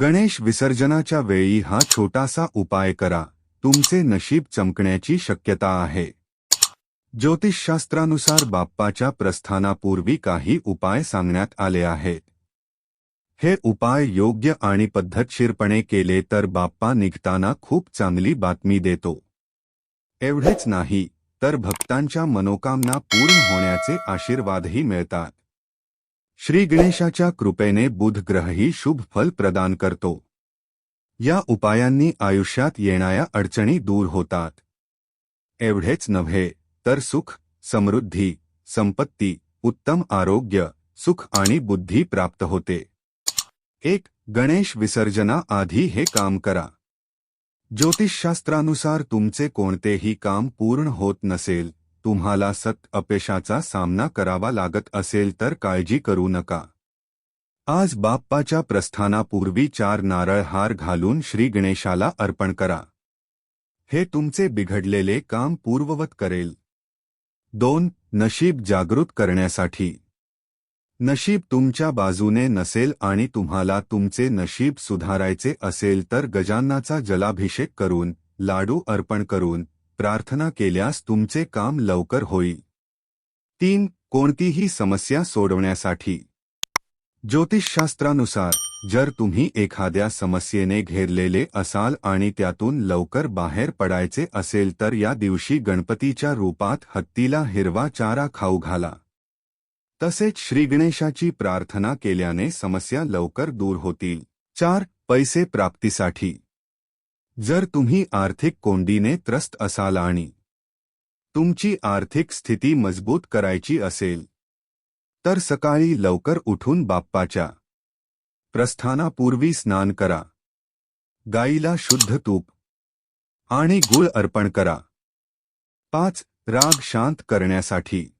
गणेश विसर्जनाच्या वेळी हा छोटासा उपाय करा. तुमचे नशीब चमकण्याची शक्यता आहे. ज्योतिषशास्त्रानुसार बाप्पाच्या प्रस्थानापूर्वी काही उपाय सांगण्यात आले हे उपाय योग्य आणि पद्धतशीरपणे केले तर बाप्पा निघताना खूप चांगली बातमी देतो. एवढेच नाही, तर भक्तांच्या मनोकामना पूर्ण होण्याचे आशीर्वादही मिळतात. श्री गणेशाच्या कृपेने बुध ग्रहही शुभ फल प्रदान करतो. या उपायांनी आयुष्यात येणाऱ्या अडचणी दूर होतात. एवढेच नव्हे, तर सुख, समृद्धी, संपत्ती, उत्तम आरोग्य, सुख आणि बुद्धी प्राप्त होते. एक, गणेश विसर्जना आधी हे काम करा. ज्योतिषशास्त्रानुसार तुमचे कोणतेही काम पूर्ण होत नसेल तुम्हाला सत अपयशाचा सामना करावा लागत असेल तर काळजी करू नका. आज बाप्पाच्या प्रस्थानापूर्वी चार नारळ हार घालून श्री गणेशाला अर्पण करा. हे तुमचे बिघडलेले काम पूर्ववत करेल. दोन नशीब जागृत करण्यासाठी. नशीब तुमच्या बाजूने नसेल आणि तुम्हाला तुमचे नशीब सुधारायचे असेल तर गजान्नाचा जलाभिषेक करून लाडू अर्पण करून प्रार्थना केल्यास तुमचे काम लवकर होईल. तीन कोणतीही समस्या सोडवण्यासाठी. ज्योतिषशास्त्रानुसार जर तुम्ही एखाद्या समस्येने घेरलेले असाल आणि त्यातून लवकर बाहेर पडायचे असेल तर या दिवशी गणपतीच्या रूपात हत्तीला हिरवा चारा खाऊ घाला. तसेच श्रीगणेशाची प्रार्थना केल्याने समस्या लवकर दूर होतील. चार पैसे प्राप्तीसाठी. जर तुम्ही आर्थिक कोंडीने त्रस्त असाल आणि तुमची आर्थिक स्थिती मजबूत करायची असेल तर सकाळी लवकर उठून बाप्पाच्या प्रस्थानापूर्वी स्नान करा. गाईला शुद्ध तूप आणि गुळ अर्पण करा. पाच राग शांत करण्यासाठी.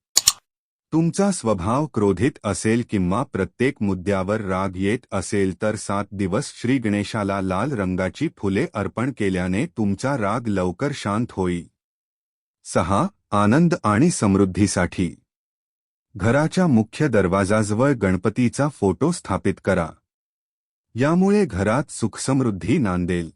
तुमचा स्वभाव क्रोधित असेल किंवा प्रत्येक मुद्द्यावर राग येत असेल तर सात दिवस श्री गणेशाला लाल रंगाची फुले अर्पण केल्याने तुमचा राग लवकर शांत होई. सहा आनंद आणि समृद्धीसाठी. घराच्या मुख्य दरवाजाजवळ गणपतीचा फोटो स्थापित करा. यामुळे घरात सुखसमृद्धी नांदेल.